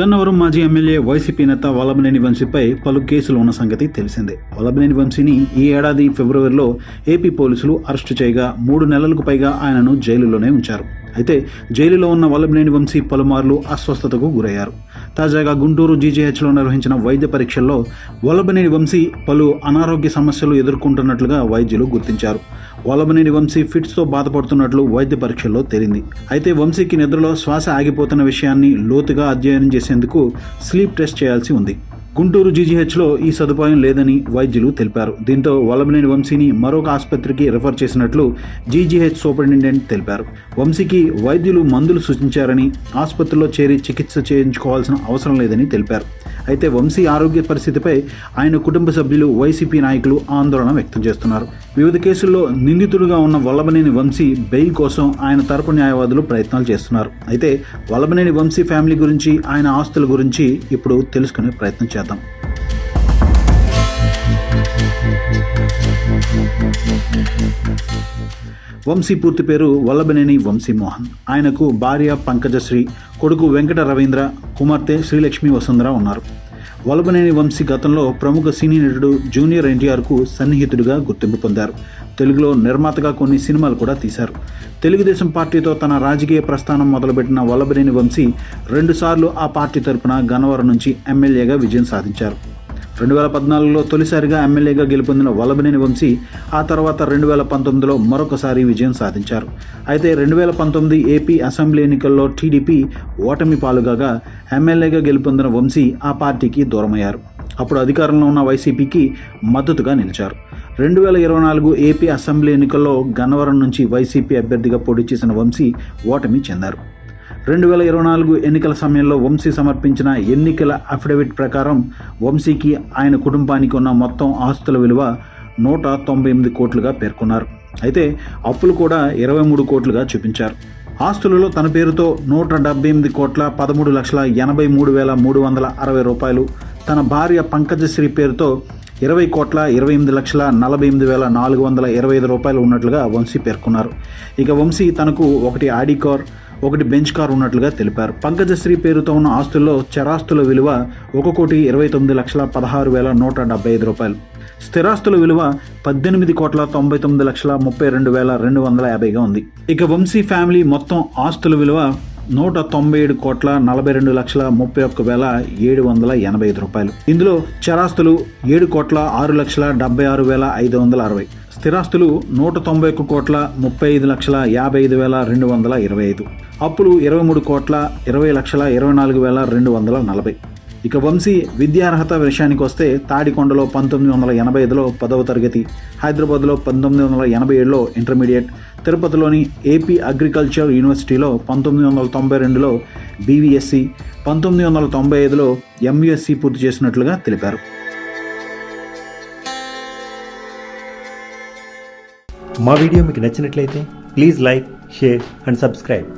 గన్నవరం మాజీ MLA YCP నేత వల్లభనేని వంశీపై పలు కేసులు ఉన్న సంగతి తెలిసిందే. వల్లభనేని వంశీని ఈ ఏడాది ఫిబ్రవరిలో ఏపీ పోలీసులు అరెస్టు చేయగా మూడు నెలలకు పైగా ఆయనను జైలులోనే ఉంచారు. అయితే జైలులో ఉన్న వల్లభనేని వంశీ పలుమార్లు అస్వస్థతకు గురయ్యారు. తాజాగా గుంటూరు జీజీహెచ్లో నిర్వహించిన వైద్య పరీక్షల్లో వల్లభనేని వంశీ పలు అనారోగ్య సమస్యలు ఎదుర్కొంటున్నట్లుగా వైద్యులు గుర్తించారు. వల్లభనేని వంశీ ఫిట్స్తో బాధపడుతున్నట్లు వైద్య పరీక్షల్లో తేలింది. అయితే వంశీకి నిద్రలో శ్వాస ఆగిపోతున్న విషయాన్ని లోతుగా అధ్యయనం చేసేందుకు స్లీప్ టెస్ట్ చేయాల్సి ఉంది. గుంటూరు జీజీహెచ్లో ఈ సదుపాయం లేదని వైద్యులు తెలిపారు. దీంతో వల్లభనేని వంశీని మరొక ఆసుపత్రికి రిఫర్ చేసినట్లు జీజీహెచ్ సూపరింటెండెంట్ తెలిపారు. వంశీకి వైద్యులు మందులు సూచించారని ఆసుపత్రిలో చేరి చికిత్స చేయించుకోవాల్సిన అవసరం లేదని తెలిపారు. అయితే వంశీ ఆరోగ్య పరిస్థితిపై ఆయన కుటుంబ సభ్యులు వైసీపీ నాయకులు ఆందోళన వ్యక్తం చేస్తున్నారు. వివిధ కేసుల్లో నిందితుడుగా ఉన్న వల్లభనేని వంశీ బెయిల్ కోసం ఆయన తరపు న్యాయవాదులు ప్రయత్నాలు చేస్తున్నారు. అయితే వల్లభనేని వంశీ ఫ్యామిలీ గురించి ఆయన ఆస్తుల గురించి ఇప్పుడు తెలుసుకునే ప్రయత్నం చేద్దాం. వంశీ పూర్తి పేరు వల్లభనేని వంశీమోహన్ ఆయనకు భార్య పంకజశ్రీ కొడుకు వెంకట రవీంద్ర కుమార్తె శ్రీలక్ష్మి వసుంధర ఉన్నారు. వల్లభనేని వంశీ గతంలో ప్రముఖ సినీ నటుడు జూనియర్ ఎన్టీఆర్కు సన్నిహితుడిగా గుర్తింపు పొందారు. తెలుగులో నిర్మాతగా కొన్ని సినిమాలు కూడా తీశారు. తెలుగుదేశం పార్టీతో తన రాజకీయ ప్రస్థానం మొదలుపెట్టిన వల్లభనేని వంశీ రెండుసార్లు ఆ పార్టీ తరపున గన్నవరం నుంచి ఎమ్మెల్యేగా విజయం సాధించారు. రెండు వేల పద్నాలుగులో తొలిసారిగా ఎమ్మెల్యేగా గెలుపొందిన వల్లభనేని వంశీ ఆ తర్వాత రెండు వేల పంతొమ్మిదిలో మరొకసారి విజయం సాధించారు. అయితే రెండు వేల పంతొమ్మిది ఏపీ అసెంబ్లీ ఎన్నికల్లో టీడీపీ ఓటమి పాలుగాగా ఎమ్మెల్యేగా గెలుపొందిన వంశీ ఆ పార్టీకి దూరమయ్యారు. అప్పుడు అధికారంలో ఉన్న వైసీపీకి మద్దతుగా నిలిచారు. రెండు వేల ఇరవై నాలుగు ఏపీ అసెంబ్లీ ఎన్నికల్లో గన్నవరం నుంచి వైసీపీ అభ్యర్థిగా పోటీ చేసిన వంశీ ఓటమి చెందారు. రెండు వేల ఇరవై నాలుగు ఎన్నికల సమయంలో వంశీ సమర్పించిన ఎన్నికల అఫిడవిట్ ప్రకారం వంశీకి ఆయన కుటుంబానికి ఉన్న మొత్తం ఆస్తుల విలువ నూట తొంభై ఎనిమిది కోట్లుగా పేర్కొన్నారు. అయితే అప్పులు కూడా ఇరవై మూడు కోట్లుగా చూపించారు. ఆస్తులలో తన పేరుతో నూట డెబ్బై ఎనిమిది కోట్ల పదమూడు లక్షల ఎనభై మూడు వేల మూడు వందల అరవై రూపాయలు తన భార్య పంకజశ్రీ పేరుతో ఇరవై కోట్ల ఇరవై ఎనిమిది లక్షల నలభై ఎనిమిది వేల నాలుగు వందల ఇరవై ఐదు రూపాయలు ఉన్నట్లుగా వంశీ పేర్కొన్నారు. ఇక వంశీ తనకు ఒకటి ఆడి కార్ ఒకటి బెంచ్ కార్ ఉన్నట్లుగా తెలిపారు. పంకజశ్రీ పేరుతో ఉన్న ఆస్తుల్లో చరాస్తుల విలువ ఒక కోటి ఇరవై తొమ్మిది లక్షల పదహారు వేల నూట డెబ్బై ఐదు రూపాయలు. స్థిరాస్తుల విలువ పద్దెనిమిది కోట్ల తొంభై తొమ్మిది లక్షల ముప్పై రెండు వేల రెండు వందల యాభైగా ఉంది. ఇక వంశీ ఫ్యామిలీ మొత్తం ఆస్తుల విలువ నూట తొంభై ఏడు కోట్ల నలభై రెండు లక్షల ముప్పై ఒక్క వేల ఏడు వందల ఎనభై ఐదు రూపాయలు. ఇందులో చరాస్తులు ఏడు కోట్ల ఆరు లక్షల డెబ్బై ఆరు వేల ఐదు వందల అరవై. స్థిరాస్తులు నూట తొంభై ఒక్క కోట్ల ముప్పై ఐదు లక్షల యాభై ఐదు వేల రెండు వందల ఇరవై ఐదు. అప్పులు ఇరవై మూడు కోట్ల ఇరవై లక్షల ఇరవై నాలుగు వేల రెండు వందల నలభై. ఇక వంశీ విద్యార్హత విషయానికి వస్తే తాడికొండలో పంతొమ్మిది వందల ఎనభై ఐదులో పదవ తరగతి హైదరాబాద్లో పంతొమ్మిది వందల ఎనభై ఏడులో ఇంటర్మీడియట్ తిరుపతిలోని ఏపీ అగ్రికల్చర్ యూనివర్సిటీలో పంతొమ్మిది వందల తొంభై రెండులో బీవీఎస్సి పంతొమ్మిది వందల తొంభై ఐదులో ఎంయుఎస్సి పూర్తి చేసినట్లుగా తెలిపారు. మా వీడియో మీకు నచ్చినట్లయితే please like share and subscribe.